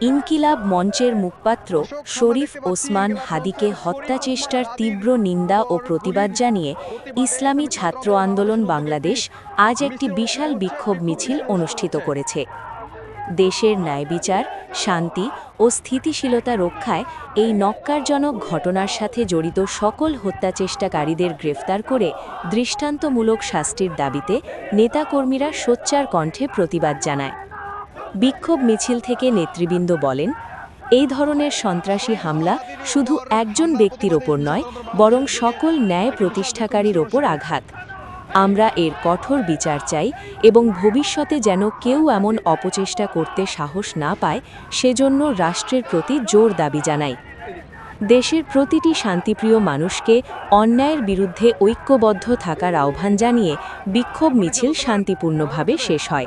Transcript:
ইনকিলাব মঞ্চের মুখপাত্র শরীফ ওসমান হাদিকে হত্যাচেষ্টার তীব্র নিন্দা ও প্রতিবাদ জানিয়ে ইসলামী ছাত্র আন্দোলন বাংলাদেশ আজ একটি বিশাল বিক্ষোভ মিছিল অনুষ্ঠিত করেছে। দেশের ন্যায় বিচার, শান্তি ও স্থিতিশীলতা রক্ষায় এই নক্কারজনক ঘটনার সাথে জড়িত সকল হত্যাচেষ্টাকারীদের গ্রেফতার করে দৃষ্টান্তমূলক শাস্তির দাবিতে নেতাকর্মীরা সোচ্চার কণ্ঠে প্রতিবাদ জানায়। বিক্ষোভ মিছিল থেকে নেতৃবৃন্দ বলেন, এই ধরনের সন্ত্রাসী হামলা শুধু একজন ব্যক্তির ওপর নয়, বরং সকল ন্যায় প্রতিষ্ঠাকারীর ওপর আঘাত। আমরা এর কঠোর বিচার চাই এবং ভবিষ্যতে যেন কেউ এমন অপচেষ্টা করতে সাহস না পায়, সেজন্য রাষ্ট্রের প্রতি জোর দাবি জানাই। দেশের প্রতিটি শান্তিপ্রিয় মানুষকে অন্যায়ের বিরুদ্ধে ঐক্যবদ্ধ থাকার আহ্বান জানিয়ে বিক্ষোভ মিছিল শান্তিপূর্ণভাবে শেষ হয়।